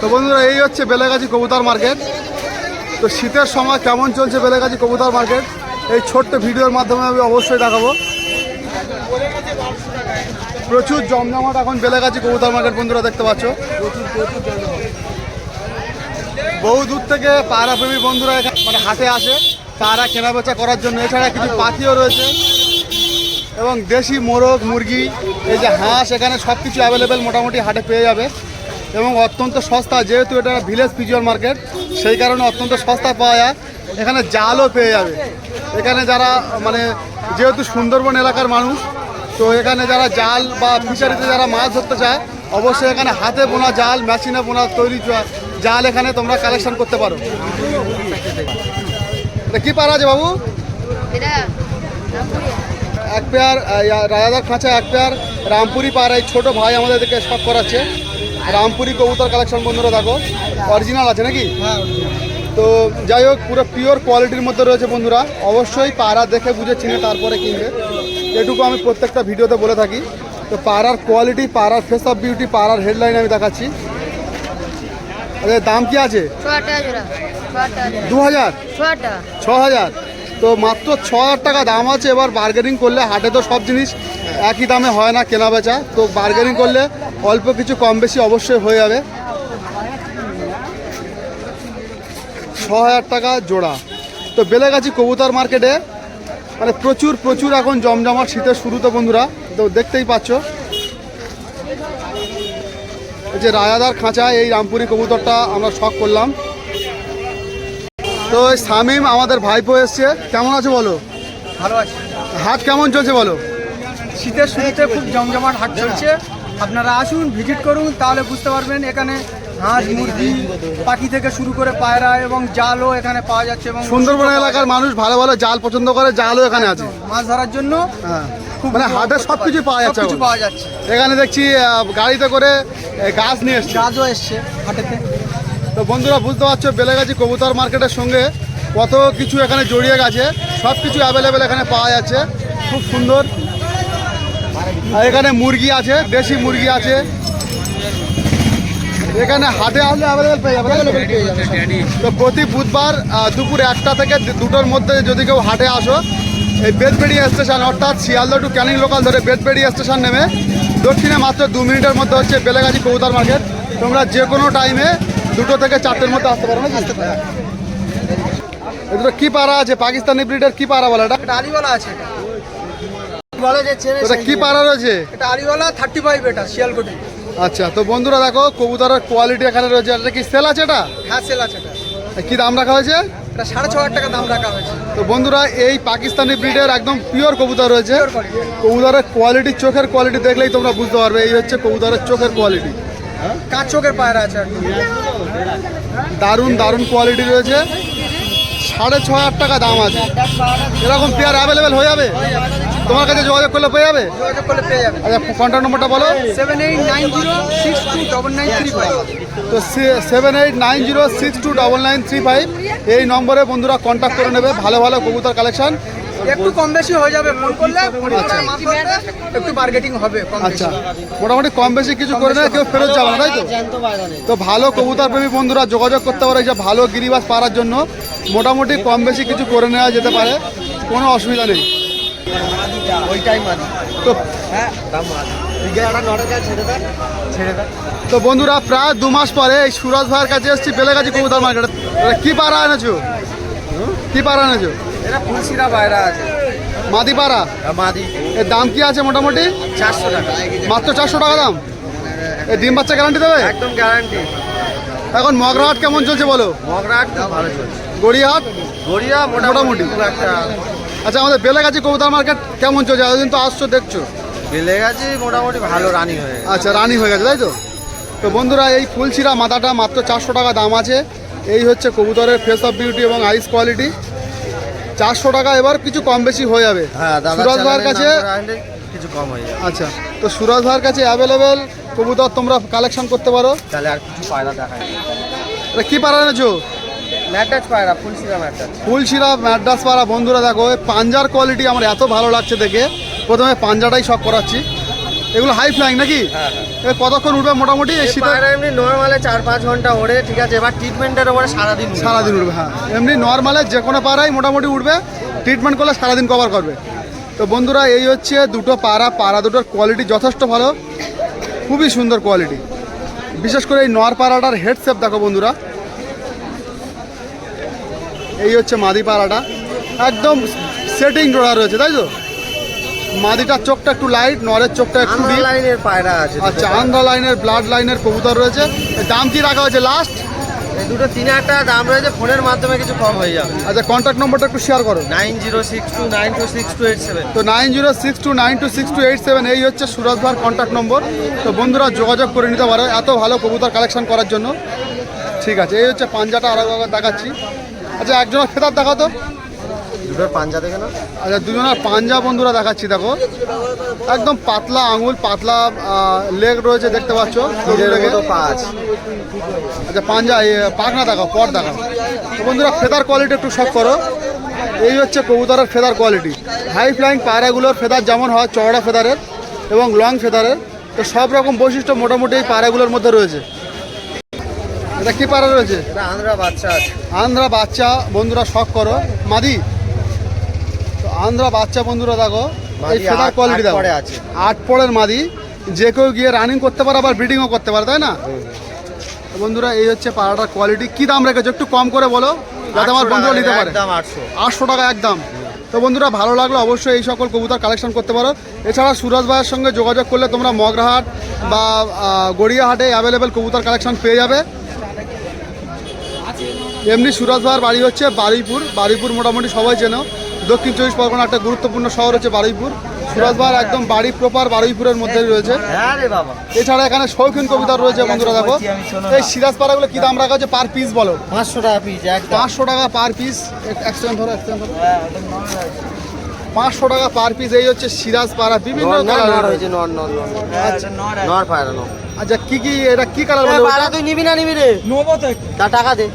তো বন্ধুরা, এই হচ্ছে বেলেগাছি কবুতর মার্কেট। তো শীতের সময় কেমন চলছে বেলেগাছি কবুতর মার্কেট? এই ছোট্ট ভিডিওর মাধ্যমে আমি অবশ্যই দেখাবো। প্রচুর জমজমাট এখন বেলেগাছি কবুতর মার্কেট বন্ধুরা, দেখতে পাচ্ছ। বহু দূর থেকে পায়রা প্রেমী বন্ধুরা এখানে মানে হাটে আসে পায়রা কেনাবেচা করার জন্য। এছাড়া কিছু পাখিও রয়েছে। এবং দেশি মোরগ, মুরগি, এই যে হাঁস, এখানে সব কিছু অ্যাভেলেবেল মোটামুটি হাটে পেয়ে যাবে। এবং অত্যন্ত সস্তা যেহেতু এটা ভিলেজ পিজিওর মার্কেট সেই কারণে অত্যন্ত সস্তা পাওয়া যায়। এখানে জালও পেয়ে যাবে। এখানে যারা মানে যেহেতু সুন্দরবন এলাকার মানুষ তো এখানে যারা জাল বা ফিশারিতে যারা মাছ ধরতে চায় অবশ্যই এখানে হাতে বোনা জাল মেশিনে বোনা তৈরি জাল এখানে তোমরা কালেকশন করতে পারো। কি পারা আছে বাবু? এক পেয়ার রাজাদার খাঁচা এক পেয়ার রামপুরি পাড়া এই ছোটো ভাই আমাদেরকে শখ করাচ্ছে। রামপুরি কবুতর কালেকশন বন্ধুরা দেখো অরিজিনাল আছে নাকি? তো যাই হোক পুরো পিওর কোয়ালিটির মধ্যে রয়েছে বন্ধুরা। অবশ্যই পাড়া দেখে বুঝে চিনে তারপরে কিনবে। এটুকু আমি প্রত্যেকটা ভিডিওতে বলে থাকি। তো পাড়ার কোয়ালিটি পাড়ার ফেস অফ বিউটি পাড়ার হেডলাইন আমি দেখাচ্ছি। আরে দাম কি আছে? দু হাজার ছ হাজার তো মাত্র ছ হাজার টাকা দাম আছে। এবার বার্গেনিং করলে হাটে তো সব জিনিস একই দামে হয় না কেনা বেচা তো বার্গেনিং করলে অল্প কিছু কম বেশি অবশ্যই হয়ে যাবে। ছ হাজার টাকা জোড়া। তো বেলেগাছি কবুতর মার্কেটে মানে প্রচুর প্রচুর এখন জমজমাট শীতের শুরুতে বন্ধুরা। তো দেখতেই পাচ্ছ। এই যে রায়াদার খাঁচা এই রামপুরি কবুতরটা আমরা শখ করলাম। তো শামিম আমাদের ভাইপো এসছে। কেমন আছে বলো? ভালো আছে। হাট কেমন চলছে বলো? শীতের শুরুতে খুব জমজমাট হাট চলছে। আপনারা আসুন ভিজিট করুন তাহলে বুঝতে পারবেন এখানে হাঁস মুরগি পাখি থেকে শুরু করে পায়রা এবং জালও এখানে পাওয়া যাচ্ছে এবং সুন্দরবন এলাকার মানুষ ভালো ভালো জাল পছন্দ করে জালও এখানে আছে। মাছ ধরার জন্য হ্যাঁ। মানে হাটে সব কিছু পাওয়া যাচ্ছে সবকিছু পাওয়া যাচ্ছে। এখানে দেখছি গাড়িতে করে গাছ নিয়ে এসছে। গাছও এসছে হাটেতে। তো বন্ধুরা বুঝতে পারছ, বেলেগাছি কবুতর মার্কেটের সঙ্গে কত কিছু এখানে জড়িয়ে গেছে, সব কিছু অ্যাভেলেবেল এখানে পাওয়া যাচ্ছে, খুব সুন্দর। আর এখানে মুরগি আছে, দেশি মুরগি আছে। এখানে হাটে আসলে অ্যাভেলেবেল পেয়ে যাবে তো? প্রতি বুধবার দুপুর একটা থেকে দুটোর মধ্যে যদি কেউ হাটে আসো, এই বেদবেড়ি স্টেশন, অর্থাৎ শিয়ালদা টু ক্যানিং লোকাল ধরে বেদবেড়ি স্টেশন নেমে, দক্ষিণে মাত্র দু মিনিটের মধ্যে হচ্ছে বেলেগাছি কবুতর মার্কেট। তোমরা যে কোনো টাইমে দুটো থেকে চারটের মধ্যে আসতে পারো না আসতে পারো এগুলো কি পাড়া আছে? পাকিস্তানি ব্রিডের কি পাড়া বলে এটা? এটা আলিওয়ালা আছে এটা। এটা কি পাড়া রয়েছে? এটা আলিওয়ালা থার্টি ফাইভ এটা শিয়ালকোটি। আচ্ছা তো বন্ধুরা দেখো কবুতরের কোয়ালিটি এখানে রয়েছে। এটা কি সেল আছে এটা? হ্যাঁ সেল আছে এটা। কি দাম রাখা হয়েছে? এটা সাড়ে ছ হাজার টাকা দাম রাখা হয়েছে। তো বন্ধুরা এই পাকিস্তানি ব্রিডের একদম পিওর কবুতর রয়েছে। কবুতরের কোয়ালিটি চোখের কোয়ালিটি দেখলেই তোমরা বুঝতে পারবে এই হচ্ছে কবুতরের চোখের কোয়ালিটি কাঁচ চোখের পায়রা আছে দারুণ দারুণ কোয়ালিটি রয়েছে। সাড়ে ছ হাজার টাকা দাম আছে। এরকম পেয়ার অ্যাভেলেবেল হয়ে যাবে? তোমার কাছে যোগাযোগ করলে পেয়ে যাবে? যোগাযোগ করলে পেয়ে যাবে। আচ্ছা কন্ট্যাক্ট নম্বরটা বলো। Seven eight nine zero six two double nine three five তো seven eight nine zero six two double nine three five এই নম্বরে বন্ধুরা কন্ট্যাক্ট করে নেবে। ভালো ভালো কবুতর কালেকশন একটু কম বেশি হয়ে যাবে ফোন করলে ধরলে একটু মার্কেটিং হবে আচ্ছা মোটামুটি কম বেশি কিছু করে নেয় কেউ ফেরত যাবে না তাই তো? তো ভালো কবুতর প্রেমী বন্ধুরা যোগাযোগ করতে পারে যে ভালো গিরিবাস পারার জন্য। মোটামুটি কম বেশি কিছু করে নেওয়া যেতে পারে কোনো অসুবিধা নেই। তো হ্যাঁ তো বন্ধুরা প্রায় দু মাস পরে এই সুরজ ভাইয়ের কাছে এসেছি বেলেগাছি কবুতর মার্কেটে কি পাড়া এনেছো? কি পাড়া এনেছো? এটা ফুলসিরা বাইরা আছে। মাদি পাড়া মাদি। এর দাম কি আছে মোটামুটি? চারশো টাকা। মাত্র চারশো টাকা দাম? এই ডিম বাচ্চা গ্যারান্টি দেবে? একদম গ্যারান্টি এখন মগরাহাট কেমন চলছে বলো? মগরাট ভালো চলছে। গড়িয়াহাট? গড়িয়া মোটামুটি। আচ্ছা আমাদের বেলেগাছি কবুতর মার্কেট কেমন চলছে? এতদিন তো আসছো দেখছ? বেলে গেছে মোটামুটি ভালো রানিং হয়ে আচ্ছা রানি হয়ে গেছে তাই তো? তো বন্ধুরা এই ফুলছিরা মাথাটা মাত্র চারশো টাকা দাম আছে। এই হচ্ছে কবুতরের ফেস অফ বিউটি এবং আইস কোয়ালিটি চারশো টাকা এবার কিছু কম বেশি হয়ে যাবে। হ্যাঁ সুরজ ভাইয়ের কাছে কিছু কম হয়ে যাবে। আচ্ছা তো সুরজ ভাইয়ের কাছে অ্যাভেলেবেল কবুতর তোমরা কালেকশন করতে পারো। তাহলে আর কিছু পায়রা দেখায় এটা কী এনেছো? পায়রা ফুলশিরা পাড়া বন্ধুরা দেখো পাঞ্জার কোয়ালিটি আমার এত ভালো লাগছে দেখে। প্রথমে পাঞ্জাটাই সব করাচ্ছি। এগুলো হাই ফ্লাইং নাকি? হ্যাঁ এ কতক্ষণ উঠবে মোটামুটি? শীতে এমনি নর্মালে চার পাঁচ ঘণ্টা ওড়ে ঠিক আছে? এবার ট্রিটমেন্টের ওপরে সারাদিন সারাদিন উঠবে হ্যাঁ। এমনি নর্মালে যে কোনো পাড়াই মোটামুটি উঠবে ট্রিটমেন্ট করলে সারাদিন কভার করবে। তো বন্ধুরা এই হচ্ছে দুটো পাড়া পাড়া দুটোর কোয়ালিটি যথেষ্ট ভালো খুবই সুন্দর কোয়ালিটি বিশেষ করে এই নর পাড়াটার হেডসেপ দেখো বন্ধুরা। এই হচ্ছে মাদি পাড়াটা একদম সেটিং জোড়া রয়েছে তাই তো? মাদিটার চোখটা একটু লাইট নরের চোখটা একটু লাইনের পায়রা আছে আচ্ছা। আন্ধ্রা লাইনের ব্লাড লাইনের কবুতর রয়েছে। দাম কি রাখা হয়েছে লাস্ট এই দুটো তিন হাজার টাকা দাম রয়েছে ফোনের মাধ্যমে কিছু কম হয়ে যাবে। আচ্ছা কন্ট্যাক্ট নম্বরটা একটু শেয়ার করো। Nine zero six two nine two six two eight seven. তো nine zero six two nine two six two eight seven এই হচ্ছে সুরজ ভার কন্ট্যাক্ট নম্বর তো বন্ধুরা যোগাযোগ করে নিতে পারো এত ভালো কবুতর কালেকশন করার জন্য। ঠিক আছে এই হচ্ছে পাঞ্জাটা একবার দেখাচ্ছি। আচ্ছা একজনের ফেদার দেখাও তো দুটোর পাঞ্জা দেখে না আচ্ছা দুজনের পাঞ্জা বন্ধুরা দেখাচ্ছি দেখো। একদম পাতলা আঙুল পাতলা লেগ রয়েছে দেখতে পাচ্ছ। মতো আচ্ছা পাঞ্জা পাখনা দেখাও পর দেখাও। তো বন্ধুরা ফেদার কোয়ালিটি একটু সব করো। এই হচ্ছে কবুতরের ফেদার কোয়ালিটি হাই ফ্লাইং পায়রাগুলোর ফেদার যেমন হয় চওড়া ফেদারের এবং লং ফেদারের তো সব রকম বৈশিষ্ট্য মোটামুটি এই পায়রাগুলোর মধ্যে রয়েছে। এটা কি পায়রা রয়েছে? আন্ধ্রা বাচ্চা আন্ধ্রা বাচ্চা বন্ধুরা শখ করো। মাদি আন্ধ্রা বাচ্চা বন্ধুরা দেখো এই ফেদার আট- কোয়ালিটি দেখো। আট পরের মাদি। যে কেউ গিয়ে রানিং করতে পারে আবার ব্রিডিংও করতে পারে তাই না? বন্ধুরা এই হচ্ছে পাড়াটার কোয়ালিটি কি দাম রেখেছো? একটু কম করে বলো যাতে আমার 800 বন্ধুরা নিতে পারে। আটশো। টাকা একদম। তো বন্ধুরা ভালো লাগল অবশ্যই এই সকল কবুতর কালেকশন করতে পারো। এছাড়া সুরজ ভাইয়ের সঙ্গে যোগাযোগ করলে তোমরা মগরাহাট বা গড়িয়াহাটে অ্যাভেলেবেল কবুতর কালেকশন পেয়ে যাবে। এমনি সুরজ ভাইয়ের বাড়ি হচ্ছে বারুইপুর। বারুইপুর মোটামুটি সবাই চেনো। দক্ষিণ চব্বিশ পরগনা একটা গুরুত্বপূর্ণ শহর হচ্ছে বারুইপুর। সুরজ ভাইয়ের একদম বাড়ি প্রপার বারুইপুরের মধ্যেই রয়েছে। হ্যাঁ এছাড়া এখানে শৌখিন কবিতা রয়েছে বন্ধুরা দেখো। এই সিরাজ পাড়াগুলো কি দাম রাখা হচ্ছে? পার পিস বলো। পাঁচশো টাকা পিস পাঁচশো টাকা পার পিস এক সেকেন্ড ধরো ধরো। পাঁচশো টাকা পার পিস এই হচ্ছে সিরাজ পাড়া। বিভিন্ন নর আচ্ছা। কি কি এটা কি কালার বলে? তুই নিবি না নিবি রে? তা টাকা দে।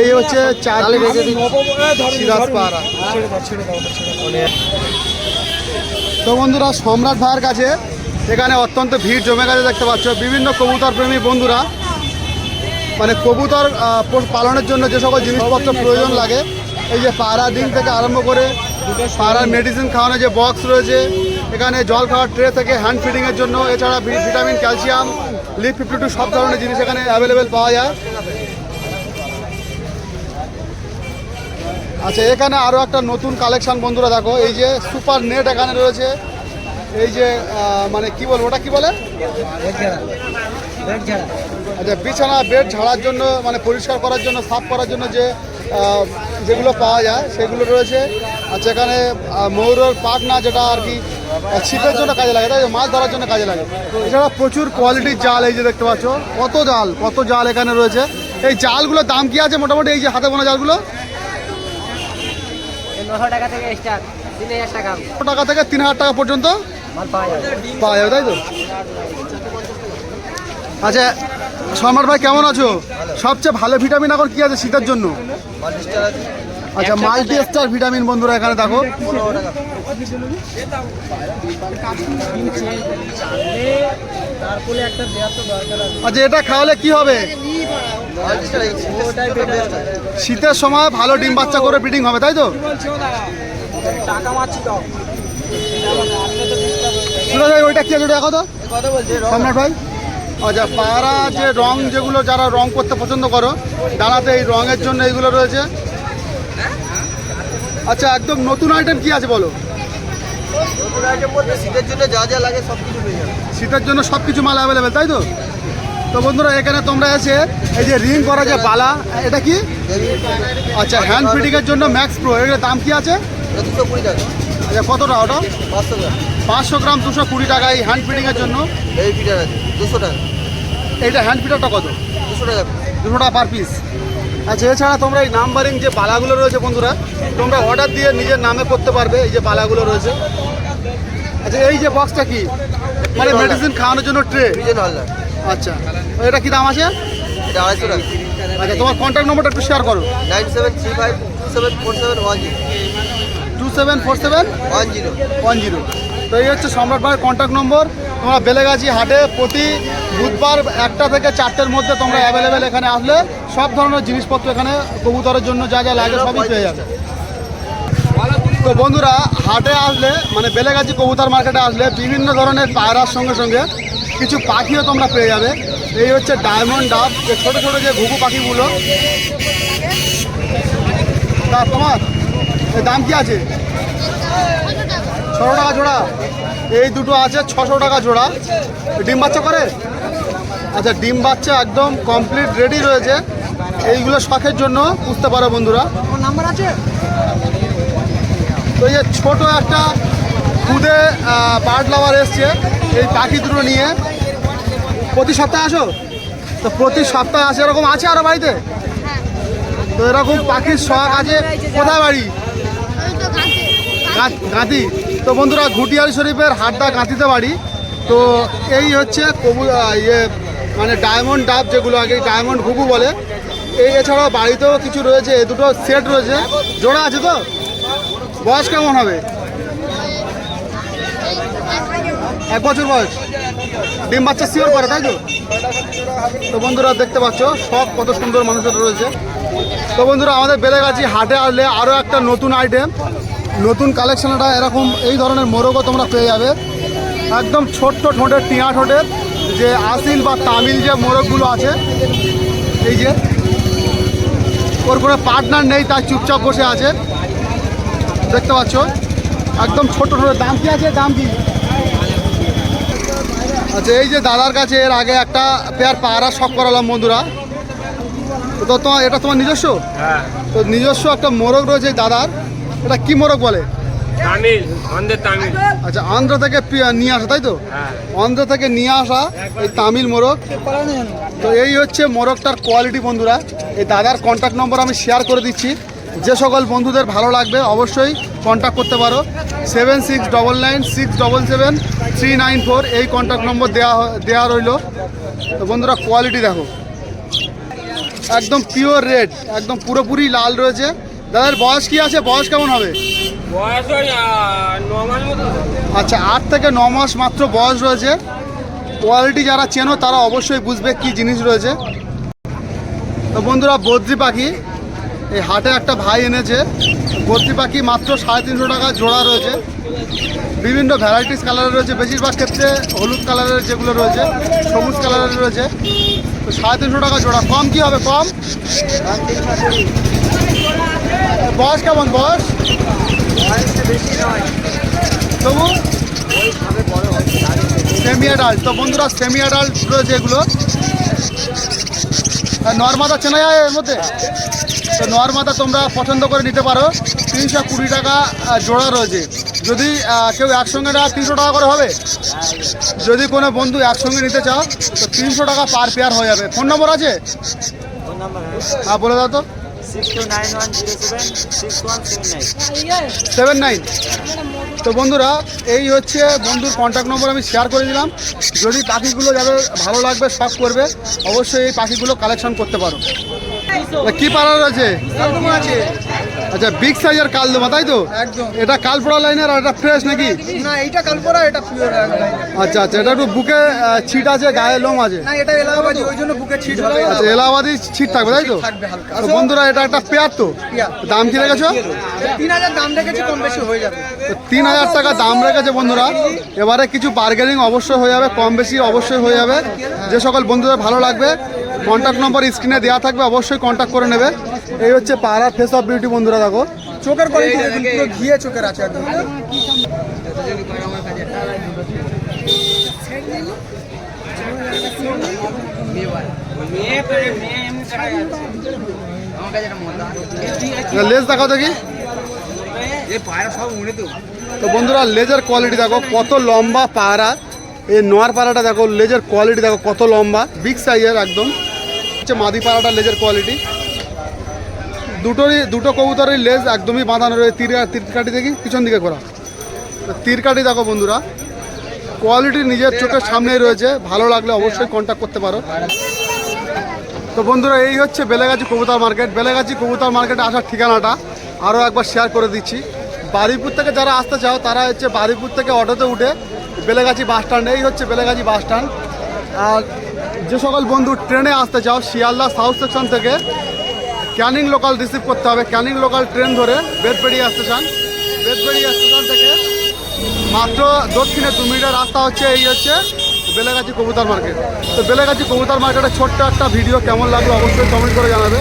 এই হচ্ছে চার তো বন্ধুরা সম্রাট ভাইয়ের কাছে এখানে অত্যন্ত ভিড় জমে গেছে দেখতে পাচ্ছ। বিভিন্ন কবুতর প্রেমী বন্ধুরা মানে কবুতর পালনের জন্য যে সকল জিনিসপত্র প্রয়োজন লাগে এই যে পাড়া ডিম থেকে আরম্ভ করে পাড়ার মেডিসিন খাওয়ানোর যে বক্স রয়েছে এখানে জল খাওয়ার ট্রে থেকে হ্যান্ড ফিডিংয়ের জন্য এছাড়া vitamin calcium lip fifty two সব ধরনের জিনিস এখানে অ্যাভেলেবেল পাওয়া যায়। আচ্ছা এখানে আরও একটা নতুন কালেকশন বন্ধুরা দেখো, এই যে সুপার নেট এখানে রয়েছে। এই যে মানে কি বলব, ওটা কি বলে? আচ্ছা বিছানা বেড ঝাড়ার জন্য মানে পরিষ্কার করার জন্য, সাফ করার জন্য যে যেগুলো পাওয়া যায়, সেগুলো রয়েছে। আচ্ছা এখানে ময়ূরের পাক না যেটা আর কি ছিপের জন্য কাজে লাগে, তাই মাছ ধরার জন্য কাজে লাগে। এছাড়া প্রচুর কোয়ালিটির জাল, এই যে দেখতে পাচ্ছ। কত জাল কত জাল এখানে রয়েছে। এই জালগুলোর দাম কি আছে মোটামুটি? এই যে হাতে বোনা জালগুলো? নশো টাকা থেকে স্টার্ট তিন হাজার টাকা টাকা থেকে তিন হাজার টাকা পর্যন্ত পাওয়া যাবে। তাই তো? আচ্ছা সম্রাট ভাই কেমন আছো? সবচেয়ে ভালো ভিটামিন এখন কি আছে শীতের জন্য? আচ্ছা মাল্টি স্টার ভিটামিন বন্ধুরা এখানে দেখো। আচ্ছা এটা খাওয়ালে কি হবে? শীতের সময় ভালো ডিম বাচ্চা করে ব্রিডিং হবে তাই তো? টাকা মারছি তো ভাই ওইটা কি আছে ওটা তো কথা সম্রাট ভাই? আচ্ছা পায়রা যে রং যেগুলো যারা রং করতে পছন্দ করো ডানাতে এই রঙের জন্য এইগুলো রয়েছে। আচ্ছা একদম নতুন আইটেম কি আছে বলো? শীতের জন্য যা যা লাগে সব কিছু শীতের জন্য সব কিছু মাল অ্যাভেলেবেল তাই তো? তো বন্ধুরা এখানে তোমরা এসে এই যে রিং করা যে বালা এটা কি? আচ্ছা হ্যান্ড ফিটিংয়ের জন্য ম্যাক্স প্রো এর দাম কি আছে? আচ্ছা কত টাকা ওটা? পাঁচশো গ্রাম দুশো কুড়ি টাকা এই হ্যান্ড ফিটিংয়ের জন্য। এই ফিটার আছে দুশো টাকা এইটা হ্যান্ড ফিটারটা কত? দুশো টাকা দুশো টাকা পার পিস আচ্ছা এছাড়া তোমরা এই নাম্বারিং যে বালাগুলো রয়েছে বন্ধুরা তোমরা অর্ডার দিয়ে নিজের নামে করতে পারবে এই যে বালাগুলো রয়েছে। আচ্ছা এই যে বক্সটা কি? মানে মেডিসিন খাওয়ানোর জন্য ট্রে হলদার আচ্ছা। এটা কি দাম আছে? এটা আড়াইশো টাকা। আচ্ছা তোমার কন্ট্যাক্ট নম্বরটা একটু শেয়ার করো। Nine seven three five two seven four seven one zero. Two seven four seven one zero. One zero. তো এই হচ্ছে সম্রাট ভাইয়ের কন্ট্যাক্ট নম্বর তোমরা বেলেগাছি হাটে প্রতি বুধবার একটা থেকে চারটের মধ্যে তোমরা অ্যাভেলেবেল এখানে আসলে সব ধরনের জিনিসপত্র এখানে কবুতরের জন্য যা যা লাগে সবই পেয়ে যাবে। তো বন্ধুরা হাটে আসলে মানে বেলেগাছি কবুতর মার্কেটে আসলে বিভিন্ন ধরনের পায়রার সঙ্গে সঙ্গে কিছু পাখিও তোমরা পেয়ে যাবে। এই হচ্ছে ডায়মন্ড ডাব যে ছোটো ছোটো যে ঘুঘু পাখিগুলো। তা তোমার এর দাম কি আছে? ছশো টাকা জোড়া। এই দুটো আছে ছশো টাকা জোড়া। ডিম বাচ্চা করে? আচ্ছা ডিম বাচ্চা একদম কমপ্লিট রেডি রয়েছে। এইগুলো শখের জন্য বুঝতে পারো বন্ধুরা। নাম্বার আছে? তো এই যে ছোট একটা খুদে বার্ড লাভার এসছে। এই পাখি দুটো নিয়ে। প্রতি সপ্তাহে আসো? তো প্রতি সপ্তাহে আসে, এরকম আছে আরও বাড়িতে? তো এরকম পাখির শখ আছে। কোথায় বাড়ি? গাঁতি। তো বন্ধুরা, ঘুটিয়ারি শরীফের হাড্ডা গাঁতিতে বাড়ি। তো এই হচ্ছে কবু ইয়ে মানে ডায়মন্ড ডাব যেগুলো আগে ডায়মন্ড ঘুঘু বলে। এই এছাড়াও বাড়িতেও কিছু রয়েছে, এ দুটো সেট রয়েছে। জোড়া আছে তো? বয়স কেমন হবে? এক বছর বয়স। ডিম বাচ্চা শিওর করে, তাই তো? তো বন্ধুরা, দেখতে পাচ্ছ সব কত সুন্দর মানুষের রয়েছে। তো বন্ধুরা, আমাদের বেলেগাছি হাটে আসলে আরও একটা নতুন আইটেম নতুন কালেকশনটা এরকম এই ধরনের মোরগও তোমরা পেয়ে যাবে। একদম ছোট্ট ঠোঁটের, টিয়া ঠোঁটের, যে আসিল বা তামিল যে মোরগগুলো আছে, এই যে। ওর কোনো পার্টনার নেই তার চুপচাপ বসে আছে। দেখতে পাচ্ছ, একদম ছোট ঠোঁটের, দাম কি আছে? দাম কি? আচ্ছা এই যে দাদার কাছে এর আগে একটা পেয়ার পায়রা শখ করালাম বন্ধুরা। তো তোমার এটা তোমার নিজস্ব? হ্যাঁ। তো নিজস্ব একটা মোরগ রয়েছে দাদার। এটা কি মোরগ বলে? তামিল অন্ধের তামিল। আচ্ছা আন্ধ্র থেকে নিয়ে আসা তাই তো? হ্যাঁ। অন্ধ্র থেকে নিয়ে আসা এই তামিল মোরগ। তো এই হচ্ছে মোরগটার কোয়ালিটি বন্ধুরা। এই দাদার কন্ট্যাক্ট নম্বর আমি শেয়ার করে দিচ্ছি। যে সকল বন্ধুদের ভালো লাগবে অবশ্যই কন্ট্যাক্ট করতে পারো। Seven six double nine six double seven three nine four এই কন্ট্যাক্ট নম্বর দেওয়া দেওয়া রইল। তো বন্ধুরা কোয়ালিটি দেখো। একদম পিওর রেড একদম পুরোপুরি লাল রয়েছে। দাদার বয়স কি আছে? বয়স কেমন হবে? আচ্ছা আট থেকে ন মাস মাত্র বয়স রয়েছে। কোয়ালিটি যারা চেনো তারা অবশ্যই বুঝবে কি জিনিস রয়েছে। তো বন্ধুরা বদ্রি পাখি এই হাটে একটা ভাই এনেছে। বদ্রি পাখি মাত্র সাড়ে তিনশো টাকা জোড়া রয়েছে। বিভিন্ন ভ্যারাইটিস কালারের রয়েছে। বেশিরভাগ ক্ষেত্রে হলুদ কালারের যেগুলো রয়েছে, সবুজ কালারের রয়েছে। তো সাড়ে তিনশো টাকা জোড়া। কম কি হবে? কম? বয়স কেমন? বয়স? তবু? সেমি অ্যাডাল্ট তো বন্ধুরা সেমি অ্যাডাল্ট রয়েছে এগুলো। আর নর্মাদা চেনা যায় এর মধ্যে? তো নর্মাদা তোমরা পছন্দ করে নিতে পারো। তিনশো কুড়ি টাকা জোড়া রয়েছে। যদি কেউ একসঙ্গে নেওয়া তিনশো টাকা করে হবে? যদি কোনো বন্ধু একসঙ্গে নিতে চাও তো তিনশো টাকা পার পেয়ার হয়ে যাবে। ফোন নম্বর আছে? হ্যাঁ। বলে দাও তো। Seven nine. তো বন্ধুরা এই হচ্ছে বন্ধুর কন্ট্যাক্ট নম্বর আমি শেয়ার করে দিলাম। যদি পাখিগুলো যাদের ভালো লাগবে শখ করবে অবশ্যই এই পাখিগুলো কালেকশন করতে পারো। কি পাড়া রয়েছে আছে। আচ্ছা বিগ সাইজের কালদমা তাই তো? একদম। এটা কালপোড়া লাইনের আর এটা ফ্রেশ নাকি? না কালপরা এটা পিওর আচ্ছা আচ্ছা এটা একটু বুকে ছিট আছে গায়ে লোম আছে? না এটা এলাহাবাদি ওই জন্য বুকে ছিট হবে। আচ্ছা এলাহাবাদি ছিট থাকবে তাই তো? থাকবে হালকা। বন্ধুরা এটা একটা পেয়ার তো? দাম কি রেখেছো? তিন হাজার দাম রেখেছি কম বেশি হয়ে যাবে। তিন হাজার টাকা দাম রেখেছে বন্ধুরা। এবারে কিছু বার্গেনিং অবশ্যই হয়ে যাবে কম বেশি অবশ্যই হয়ে যাবে। যে সকল বন্ধুদের ভালো লাগবে কন্ট্যাক্ট নম্বর স্ক্রিনে দেওয়া থাকবে অবশ্যই কন্ট্যাক্ট করে নেবে। এই হচ্ছে পাড়া ফেস অফ বিউটি বন্ধুরা দেখো। চোখের কোয়ালিটি পুরো ঘিয়ে চোখের আছে একদম। লেজ দেখাও দেখি। তো বন্ধুরা লেজের কোয়ালিটি দেখো কত লম্বা পায়রা এই নোয়ার পাড়াটা দেখো লেজের কোয়ালিটি দেখো কত লম্বা বিগ সাইজের একদম। হচ্ছে মাদি পাড়াটা লেজের কোয়ালিটি দুটোরই, দুটো কবুতরের লেজ একদমই বাঁধানো রয়েছে। তীর তীর কাটি দেখি, পিছন দিকে করা তীর কাটি দেখো বন্ধুরা। কোয়ালিটি নিজের চোখের সামনেই রয়েছে। ভালো লাগলে অবশ্যই কন্ট্যাক্ট করতে পারো। তো বন্ধুরা, এই হচ্ছে বেলেগাছি কবুতর মার্কেট বেলেগাছি কবুতর মার্কেটে আসার ঠিকানাটা আরও একবার শেয়ার করে দিচ্ছি। বারুইপুর থেকে যারা আসতে চাও, তারা হচ্ছে বারুইপুর থেকে অটোতে উঠে বেলেগাছি বাস স্ট্যান্ড এই হচ্ছে বেলেগাছি বাস স্ট্যান্ড আর যে সকল বন্ধু ট্রেনে আসতে চাও, শিয়ালদা সাউথ সেকশন থেকে ক্যানিং লোকাল রিসিভ করতে হবে। ক্যানিং লোকাল ট্রেন ধরে বেদবেড়িয়া স্টেশন বেদবেড়িয়া স্টেশন থেকে মাত্র দক্ষিণে দু মিনিটের রাস্তা হচ্ছে, এই হচ্ছে বেলেগাছি কবুতর মার্কেট তো বেলেগাছি কবুতর মার্কেটের ছোট্ট একটা ভিডিও কেমন লাগল অবশ্যই কমেন্ট করে জানাবে।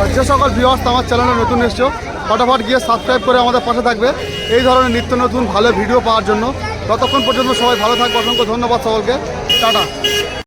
আর যে সকল ভিউয়ার্স আমার চ্যানেলে নতুন এসছো, ফটাফট গিয়ে সাবস্ক্রাইব করে আমাদের পাশে থাকবে। এই ধরনের নিত্য নতুন ভালো ভিডিও পাওয়ার জন্য। ততক্ষণ পর্যন্ত সবাই ভালো থাকবে। অসংখ্য ধন্যবাদ সকলকে। টাটা।